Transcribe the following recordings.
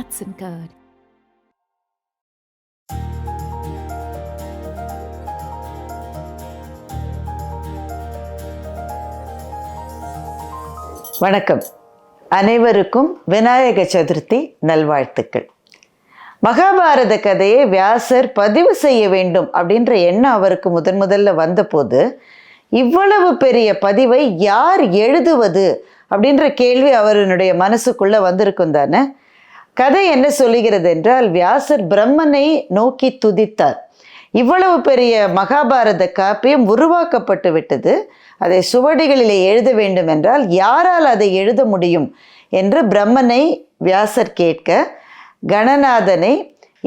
Hudson Code. வணக்கம். அனைவருக்கும் விநாயக சதுர்த்தி நல்வாழ்த்துக்கள். மகாபாரத கதையை வியாசர் பதிவு செய்ய வேண்டும் அப்படின்ற எண்ணம் அவருக்கு முதன் முதல்ல வந்தபோது இவ்வளவு பெரிய பதிவை யார் எழுதுவது அப்படின்ற கேள்வி அவருடைய மனசுக்குள்ளே வந்திருக்கும் தானே? கதை என்ன சொல்லுகிறது என்றால் வியாசர் பிரம்மனை நோக்கி துதித்தார். இவ்வளவு பெரிய மகாபாரத காப்பியம் உருவாக்கப்பட்டு விட்டது. அதை சுவடிகளிலே எழுத வேண்டும் என்றால் யாரால் அதை எழுத முடியும் என்று பிரம்மனை வியாசர் கேட்க கணநாதனை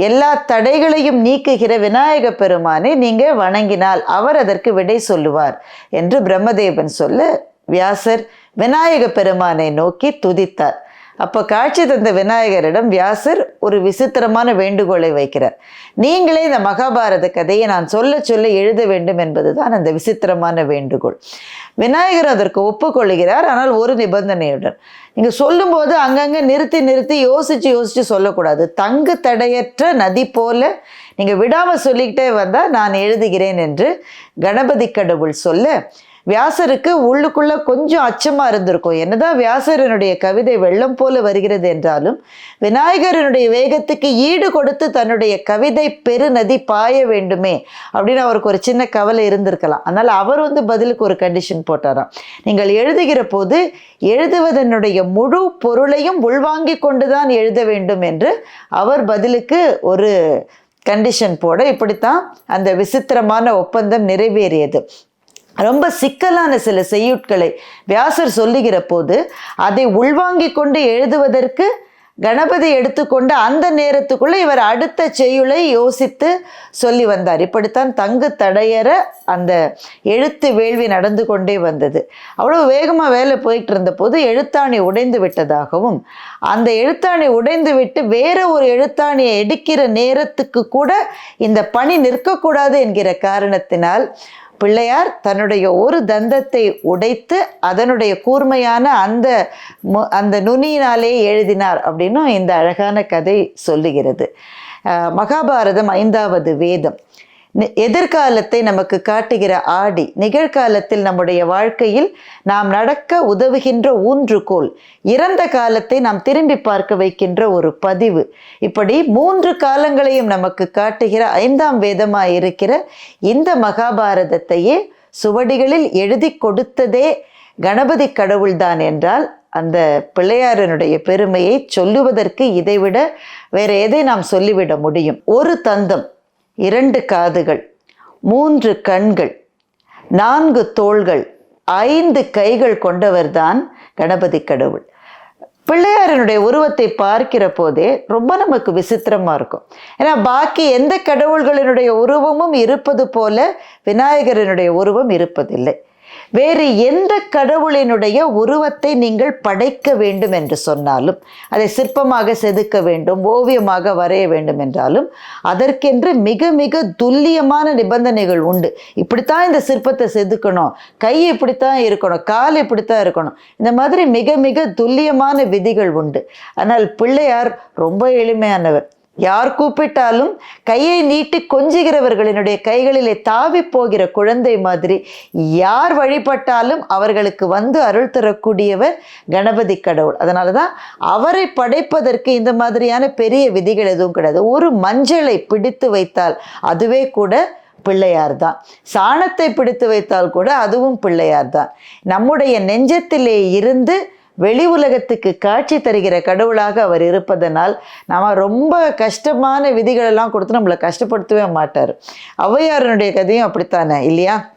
எல்லா தடைகளையும் நீக்குகிற விநாயக பெருமானை நீங்கள் வணங்கினால் அவர் அதற்கு விடை சொல்லுவார் என்று பிரம்மதேவன் சொல்ல வியாசர் விநாயக பெருமானை நோக்கி துதித்தார். அப்போ காட்சி தந்த விநாயகரிடம் வியாசர் ஒரு விசித்திரமான வேண்டுகோளை வைக்கிறார். நீங்களே இந்த மகாபாரத கதையை நான் சொல்ல சொல்ல எழுத வேண்டும் என்பதுதான் அந்த விசித்திரமான வேண்டுகோள். விநாயகர் அதற்கு ஒப்புக்கொள்கிறார் ஆனால் ஒரு நிபந்தனையுடன். நீங்கள் சொல்லும்போது அங்கங்கே நிறுத்தி நிறுத்தி யோசித்து யோசித்து சொல்லக்கூடாது. தங்கு தடையற்ற நதி போல நீங்கள் விடாமல் சொல்லிக்கிட்டே வந்தால் நான் எழுதுகிறேன் என்று கணபதி கடவுள் சொல்ல வியாசருக்கு உள்ளுக்குள்ள கொஞ்சம் அச்சமாக இருந்திருக்கும். என்னதான் வியாசரனுடைய கவிதை வெள்ளம் போல வருகிறது என்றாலும் விநாயகரனுடைய வேகத்துக்கு ஈடு கொடுத்து தன்னுடைய கவிதை பெருநதி பாய வேண்டுமே அப்படின்னு அவருக்கு ஒரு சின்ன கவலை இருந்திருக்கலாம். அதனால் அவர் வந்து பதிலுக்கு ஒரு கண்டிஷன் போட்டாராம். நீங்கள் எழுதுகிற போது எழுதுவதனுடைய முழு பொருளையும் உள்வாங்கி கொண்டுதான் எழுத வேண்டும் என்று அவர் பதிலுக்கு ஒரு கண்டிஷன் போட இப்படித்தான் அந்த விசித்திரமான ஒப்பந்தம் நிறைவேறியது. ரொம்ப சிக்கலான சில செய்யுட்களை வியாசர் சொல்லுகிற போது அதை உள்வாங்கிக் கொண்டு எழுதுவதற்கு கணபதி எடுத்துக்கொண்டு அந்த நேரத்துக்குள்ள இவர் அடுத்த செய்யுளை யோசித்து சொல்லி வந்தார். இப்படித்தான் தங்கு தடையற அந்த எழுத்து வேள்வி நடந்து கொண்டே வந்தது. அவ்வளோ வேகமாக வேலை போயிட்டு இருந்த போது எழுத்தாணி உடைந்து விட்டதாகவும் அந்த எழுத்தாணி உடைந்து விட்டு வேற ஒரு எழுத்தாணியை எடுக்கிற நேரத்துக்கு கூட இந்த பணி நிற்கக்கூடாது என்கிற காரணத்தினால் பிள்ளையார் தன்னுடைய ஒரு தந்தத்தை உடைத்து அதனுடைய கூர்மையான அந்த அந்த நுனியினாலே எழுதினார் அப்படின்னும் இந்த அழகான கதை சொல்லுகிறது. மகாபாரதம் ஐந்தாவது வேதம். எதிர்காலத்தை நமக்கு காட்டுகிற ஆடி நிகழ்காலத்தில் நம்முடைய வாழ்க்கையில் நாம் நடக்க உதவுகின்ற ஊன்றுகோல் இறந்த காலத்தை நாம் திரும்பி பார்க்க வைக்கின்ற ஒரு பதிவு. இப்படி மூன்று காலங்களையும் நமக்கு காட்டுகிற ஐந்தாம் வேதமாக இருக்கிற இந்த மகாபாரதத்தையே சுவடிகளில் எழுதி கொடுத்ததே கணபதி கடவுள்தான் என்றால் அந்த பிள்ளையாரனுடைய பெருமையை சொல்லுவதற்கு இதைவிட வேற எதை நாம் சொல்லிவிட முடியும்? ஒரு தந்தம். இரண்டு காதுகள் மூன்று கண்கள் நான்கு தோள்கள் ஐந்து கைகள் கொண்டவர்தான் கணபதி கடவுள். பிள்ளையாரனுடைய உருவத்தை பார்க்கிற போதே ரொம்ப நமக்கு விசித்திரமாக இருக்கும். ஏன்னா பாக்கி எந்த கடவுள்களினுடைய உருவமும் இருப்பது போல விநாயகரனுடைய உருவம் இருப்பதில்லை. வேறு எந்த கடவுளினுடைய உருவத்தை நீங்கள் படைக்க வேண்டும் என்று சொன்னாலும் அதை சிற்பமாக செதுக்க வேண்டும் ஓவியமாக வரைய வேண்டும் என்றாலும் அதற்கென்று மிக மிக துல்லியமான நிபந்தனைகள் உண்டு. இப்படித்தான் இந்த சிற்பத்தை செதுக்கணும். கை இப்படித்தான் இருக்கணும். கால் இப்படித்தான் இருக்கணும். இந்த மாதிரி மிக மிக துல்லியமான விதிகள் உண்டு. ஆனால் பிள்ளையார் ரொம்ப எளிமையானவர். யார் கூப்பிட்டாலும் கையை நீட்டி கொஞ்சுகிறவர்களினுடைய கைகளிலே தாவி போகிற குழந்தை மாதிரி யார் வழிபட்டாலும் அவர்களுக்கு வந்து அருள் தரக்கூடியவர் கணபதி கடவுள். அதனால தான் அவரை படைப்பதற்கு இந்த மாதிரியான பெரிய விதிகள் எதுவும் கிடையாது. ஒரு மஞ்சளை பிடித்து வைத்தால் அதுவே கூட பிள்ளையார் தான் சாணத்தை பிடித்து வைத்தால் கூட அதுவும் பிள்ளையார் தான் நம்முடைய நெஞ்சத்திலே இருந்து வெளி உலகத்துக்கு காட்சி தருகிற கடவுளாக அவர் இருப்பதனால் நாம் ரொம்ப கஷ்டமான விதிகளெல்லாம் கொடுத்து நம்மளை கஷ்டப்படுத்தவே மாட்டார். ஔவையாரனுடைய கதையும் அப்படித்தானே இல்லையா?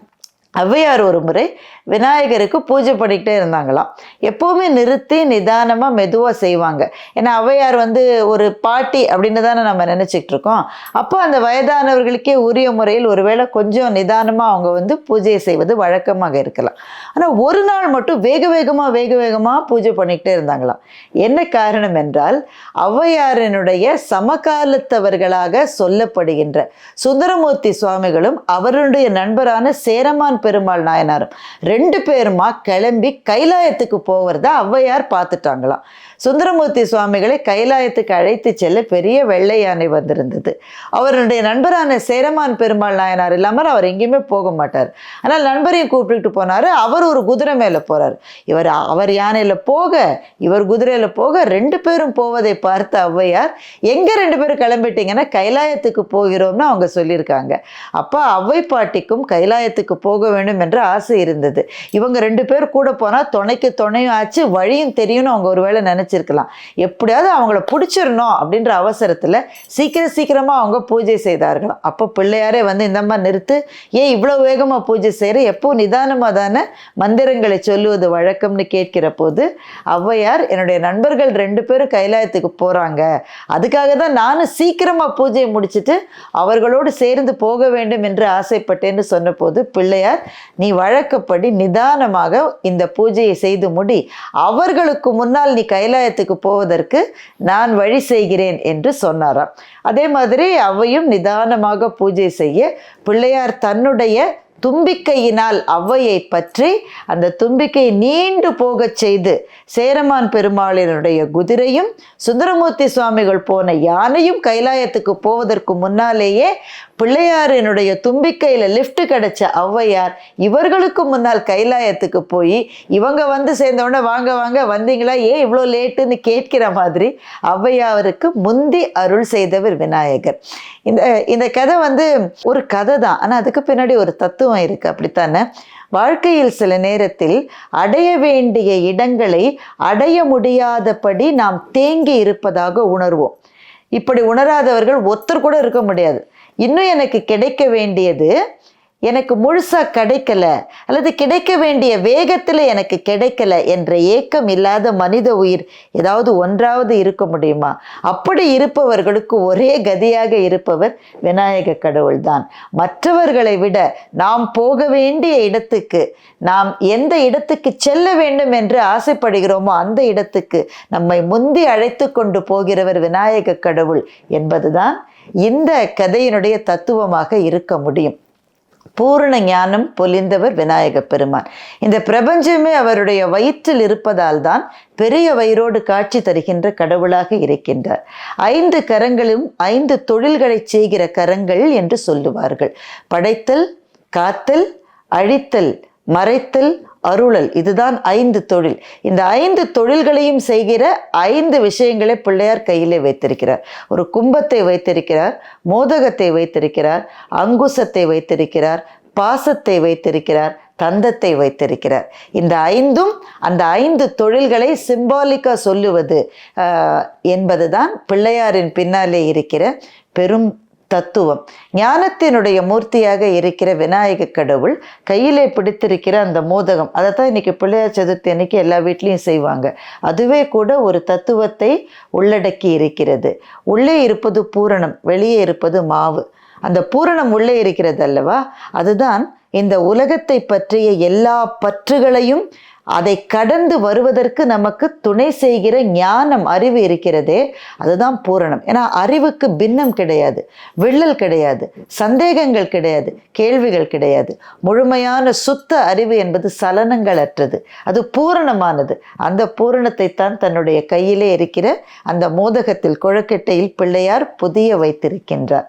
ஔவையார் ஒரு முறை விநாயகருக்கு பூஜை பண்ணிக்கிட்டே இருந்தாங்களாம். எப்போவுமே நிறுத்தி நிதானமாக மெதுவாக செய்வாங்க. ஏன்னா ஔவையார் வந்து ஒரு பாட்டி அப்படின்னு தானே நம்ம நினச்சிக்கிட்டு இருக்கோம். அப்போ அந்த வயதானவர்களுக்கே உரிய முறையில் ஒருவேளை கொஞ்சம் நிதானமாக அவங்க வந்து பூஜையை செய்வது வழக்கமாக இருக்கலாம். ஆனால் ஒரு நாள் மட்டும் வேக வேகமாக வேக வேகமாக பூஜை பண்ணிக்கிட்டே இருந்தாங்களாம். என்ன காரணம் என்றால் ஔவையாரினுடைய சமகாலத்தவர்களாக சொல்லப்படுகின்ற சுந்தரமூர்த்தி சுவாமிகளும் அவருடைய நண்பரான சேரமான் பெருமாள் நாயனாரும். ரெண்டு பேருமா கிளம்பி கைலாயத்துக்கு போகிறத ஔவையார் பார்த்துட்டாங்களாம். சுந்தரமூர்த்தி சுவாமிகளை கைலாயத்துக்கு அழைத்து செல்ல பெரிய வெள்ளை யானை வந்திருந்தது. அவருடைய நண்பரான சேரமான் பெருமாள் நாயனார் இல்லாமல் அவர் எங்கேயுமே போக மாட்டார். ஆனால் நண்பரையும் கூப்பிட்டுட்டு போனார். அவர் ஒரு குதிரை மேலே போகிறார் இவர் அவர் யானையில் போக இவர் குதிரையில் போக ரெண்டு பேரும் போவதை பார்த்த ஔவையார் எங்கே ரெண்டு பேரும் கிளம்பிட்டீங்கன்னா கைலாயத்துக்கு போகிறோம்னு அவங்க சொல்லியிருக்காங்க. அப்போ ஔவை பாட்டிக்கும் கைலாயத்துக்கு போக வேண்டும் என்ற ஆசை இருந்தது. இவங்க ரெண்டு பேர் கூட போனால் துணைக்கு துணையும் ஆச்சு வழியும் தெரியும்னு அவங்க ஒருவேளை நினச்சிருக்கலாம். எப்படியாவது அவங்கள பிடிச்சிடணும் அப்படின்ற அவசரத்தில் சீக்கிரம் சீக்கிரமாக அவங்க பூஜை செய்தார்களாம் அப்போ பிள்ளையாரே வந்து இந்த மாதிரி நிறுத்து ஏன் இவ்வளோ வேகமாக பூஜை செய்கிற எப்போ நிதானமாக தானே மந்திரங்களை சொல்லுவது வழக்கம்னு கேட்கிற போது ஔவையார் என்னுடைய நண்பர்கள் ரெண்டு பேரும் கைலாயத்துக்கு போகிறாங்க அதுக்காக தான் நானும் சீக்கிரமாக பூஜையை முடிச்சிட்டு அவர்களோடு சேர்ந்து போக வேண்டும் என்று ஆசைப்பட்டேன்னு சொன்னபோது பிள்ளையார் நீ வழக்கப்படி நிதானமாக இந்த பூஜையை செய்து முடி. அவர்களுக்கு முன்னால் நீ கைலாயத்துக்கு போவதற்கு நான் வழி செய்கிறேன் என்று சொன்னாராம். அதே மாதிரி அவையும் நிதானமாக பூஜை செய்ய பிள்ளையார் தன்னுடைய தும்பிக்கையினால் ஔவையை பற்றி அந்த தும்பிக்கை நீண்டு போகச் செய்து சேரமான் பெருமாளினுடைய குதிரையும் சுந்தரமூர்த்தி சுவாமிகள் போன யானையும் கைலாயத்துக்கு போவதற்கு முன்னாலேயே பிள்ளையாரினுடைய தும்பிக்கையில் லிஃப்ட் கிடைச்ச ஔவையார் இவர்களுக்கு முன்னால் கைலாயத்துக்கு போய் இவங்க வந்து சேர்ந்தவுடனே வாங்க வாங்க வந்தீங்களா? ஏன் இவ்வளோ லேட்டுன்னு கேட்கிற மாதிரி ஔவையாருக்கு முந்தி அருள் செய்தவர் விநாயகர். இந்த இந்த கதை வந்து ஒரு கதை தான் ஆனால் அதுக்கு பின்னாடி ஒரு தத்துவம் இருக்குது அப்படித்தானே? வாழ்க்கையில் சில நேரத்தில் அடைய வேண்டிய இடங்களை அடைய முடியாதபடி நாம் தேங்கி இருப்பதாக உணர்வோம். இப்படி உணராதவர்கள் ஒருத்தர் கூட இருக்க முடியாது. இன்னும் எனக்கு கிடைக்க வேண்டியது எனக்கு முழுசாக கிடைக்கல அல்லது கிடைக்க வேண்டிய வேகத்தில் எனக்கு கிடைக்கல என்ற ஏக்கம் இல்லாத மனித உயிர் ஏதாவது ஒன்றாவது இருக்க முடியுமா? அப்படி இருப்பவர்களுக்கு ஒரே கதியாக இருப்பவர் விநாயக கடவுள்தான் மற்றவர்களை விட நாம் போக வேண்டிய இடத்துக்கு நாம் எந்த இடத்துக்கு செல்ல வேண்டும் என்று ஆசைப்படுகிறோமோ அந்த இடத்துக்கு நம்மை முந்தி அழைத்து கொண்டு போகிறவர் விநாயக கடவுள் என்பதுதான் இந்த கதையினுடைய தத்துவமாக இருக்க முடியும். பூரண ஞானம் பொலிந்தவர் விநாயக பெருமான். இந்த பிரபஞ்சமே அவருடைய வயிற்றில் இருப்பதால் தான் பெரிய வயிறோடு காட்சி தருகின்ற கடவுளாக இருக்கின்றார். ஐந்து கரங்களும் ஐந்து தொழில்களை செய்கிற கரங்கள் என்று சொல்லுவார்கள். படைத்தல் காத்தல் அழித்தல் மறைத்தல் அருளல். இதுதான் ஐந்து தொழில். இந்த ஐந்து தொழில்களையும் செய்கிற ஐந்து விஷயங்களை பிள்ளையார் கையிலே வைத்திருக்கிறார். ஒரு கும்பத்தை வைத்திருக்கிறார் மோதகத்தை வைத்திருக்கிறார் அங்குசத்தை வைத்திருக்கிறார் பாசத்தை வைத்திருக்கிறார் தந்தத்தை வைத்திருக்கிறார். இந்த ஐந்தும் அந்த ஐந்து தொழில்களை சிம்பாலிக்காக சொல்லுவது என்பது தான் பிள்ளையாரின் பின்னாலே இருக்கிற பெரும் தத்துவம். ஞானத்தினுடைய மூர்த்தியாக இருக்கிற விநாயக கடவுள் கையிலே பிடித்திருக்கிற அந்த மோதகம். அதை தான் இன்னைக்கு பிள்ளையார் சதுர்த்தி அன்னைக்கு எல்லா வீட்லேயும் செய்வாங்க. அதுவே கூட ஒரு தத்துவத்தை உள்ளடக்கி இருக்கிறது. உள்ளே இருப்பது பூரணம் வெளியே இருப்பது மாவு. அந்த பூரணம் உள்ளே இருக்கிறது அல்லவா? அதுதான் இந்த உலகத்தை பற்றிய எல்லா பற்றுகளையும் அதை கடந்து வருவதற்கு நமக்கு துணை செய்கிற ஞானம் அறிவு இருக்கிறதே அதுதான் பூரணம். ஏன்னா அறிவுக்கு பின்னம் கிடையாது விள்ளல் கிடையாது சந்தேகங்கள் கிடையாது கேள்விகள் கிடையாது. முழுமையான சுத்த அறிவு என்பது சலனங்கள் அற்றது. அது பூரணமானது. அந்த பூரணத்தை தான் தன்னுடைய கையிலே இருக்கிற அந்த மோதகத்தில் குழக்கட்டையில் பிள்ளையார் புதிய வைத்திருக்கின்றார்.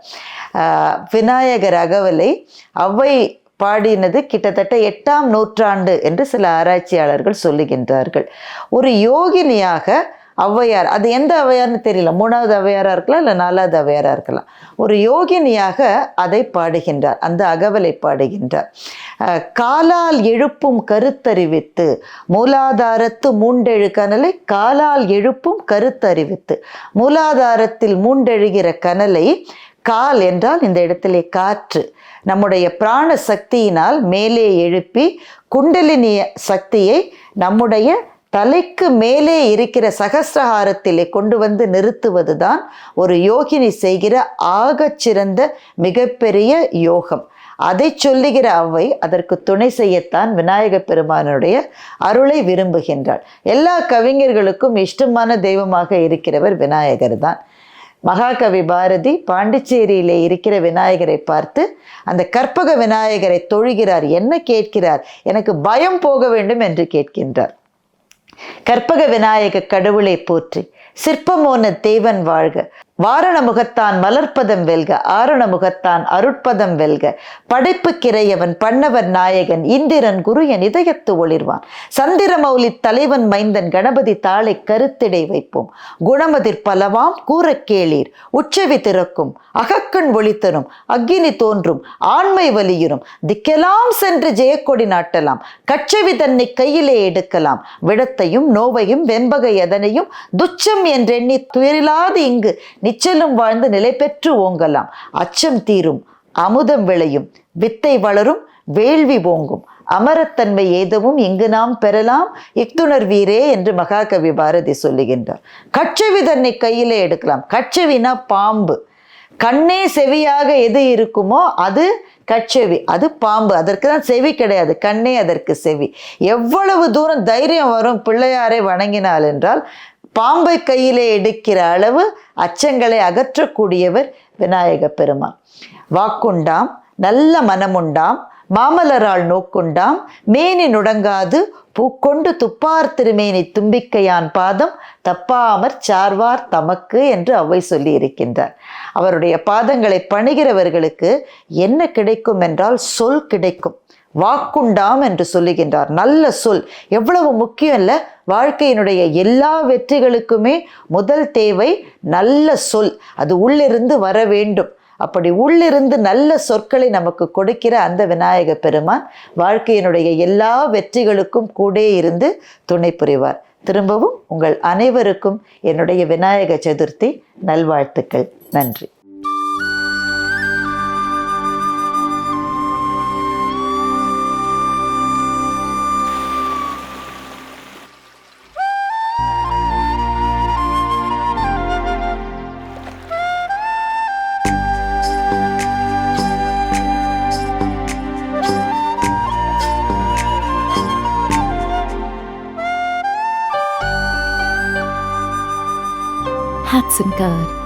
விநாயகர் அகவலை அவ்வை பாடினது கிட்டத்தட்ட எட்டாம் நூற்றாண்டு என்று சில ஆராய்ச்சியாளர்கள் சொல்லுகின்றார்கள். ஒரு யோகினியாக ஔவையார் அது எந்த ஔவையார்னு தெரியல மூணாவது ஔவையாராக இருக்கலாம் இல்லை நாலாவது ஔவையாராக இருக்கலாம். ஒரு யோகினியாக அதை பாடுகின்றார் அந்த அகவலை பாடுகின்றார். காலால் எழுப்பும் கருத்தறிவித்து மூலாதாரத்து மூண்டெழு கனலை காலால் எழுப்பும் கருத்தறிவித்து மூலாதாரத்தில் மூண்டெழுகிற கனலை கால் என்றால் இந்த இடத்திலே காற்று நம்முடைய பிராண சக்தியினால் மேலே எழுப்பி குண்டலினி சக்தியை நம்முடைய தலைக்கு மேலே இருக்கிற சகசிரஹாரத்திலே கொண்டு வந்து நிறுத்துவது தான் ஒரு யோகினி செய்கிற ஆகச்சிறந்த மிகப்பெரிய யோகம். அதை சொல்லுகிற அவை அதற்கு துணை செய்யத்தான் விநாயக பெருமானுடைய அருளை விரும்புகின்றாள். எல்லா கவிஞர்களுக்கும் இஷ்டமான தெய்வமாக இருக்கிறவர் விநாயகர் தான் மகாகவி பாரதி பாண்டிச்சேரியிலே இருக்கிற விநாயகரை பார்த்து அந்த கற்பக விநாயகரை தொழுகிறார் என்ன கேட்கிறார்? எனக்கு பயம் போக வேண்டும் என்று கேட்கின்றார். கற்பக விநாயக கடவுளை போற்றி சிற்பமோன தேவன் வாழ்க வாரண முகத்தான் மலர்ப்பதம் வெல்க ஆரண முகத்தான் அருட்பதம் வெல்க. படைப்பு கிரையவன் பண்ணவன் நாயகன் இந்திரன் குரு என் இதயத்து ஒளிர்வான். சந்திரமௌலி தலைவன் மைந்தன் கணபதி தாளை கருத்திடை வைப்போம். குணமதிர் பலவாம் கூற கேளீர். உச்சவி திறக்கும் அகக்கண் ஒளித்தரும் அக்கினி தோன்றும் ஆண்மை வலியுறும். திக்கெல்லாம் சென்று ஜெயக்கொடி நாட்டலாம் கச்சவி தன்னை கையிலே எடுக்கலாம். விடத்தையும் நோவையும் வெண்பகை எதனையும் துச்சம் என்றெண்ணி துயரில்லாது இங்கு நிச்சலும் வாழ்ந்து நிலை பெற்று ஓங்கலாம். அச்சம் தீரும் அமுதம் விளையும். வித்தை வளரும் வேள்வி ஓங்கும். அமரத்தன்மை ஏதவும் இங்கு நாம் பெறலாம். இக்துணர் வீரே என்று மகாகவி பாரதி சொல்லுகின்றார். கட்சவி தன்னை கையிலே எடுக்கலாம். கட்சவினா பாம்பு. கண்ணே செவியாக எது இருக்குமோ அது கட்செவி. அது பாம்பு. அதற்கு தான் செவி கிடையாது. கண்ணே அதற்கு செவி. எவ்வளவு தூரம் தைரியம் வரும் பிள்ளையாரை வணங்கினால் என்றால் பாம்பை கையிலே எடுக்கிற அளவு அச்சங்களை அகற்றக்கூடியவர் விநாயக பெருமான். வாக்குண்டாம் நல்ல மனமுண்டாம் மாமலரால் நோக்குண்டாம் மேனி நுடங்காது பூக்கொண்டு துப்பார் திருமேனி தும்பிக்கையான் பாதம் தப்பாமற் சார்வார் தமக்கு என்று அவை சொல்லி இருக்கின்றார். அவருடைய பாதங்களை பணிகிறவர்களுக்கு என்ன கிடைக்கும் என்றால் சொல் கிடைக்கும். வாக்குண்டாம் என்று சொல்லுகின்றார். நல்ல சொல். எவ்வளவு முக்கியம் இல்லை. வாழ்க்கையினுடைய எல்லா வெற்றிகளுக்குமே முதல் தேவை நல்ல சொல். அது உள்ளிருந்து வர வேண்டும். அப்படி உள்ளிருந்து நல்ல சொற்களை நமக்கு கொடுக்கிற அந்த விநாயக பெருமான் வாழ்க்கையினுடைய எல்லா வெற்றிகளுக்கும் கூட இருந்து துணை புரிவார். திரும்பவும் உங்கள் அனைவருக்கும் என்னுடைய விநாயக சதுர்த்தி. நல்வாழ்த்துக்கள். நன்றி. Hudson Card.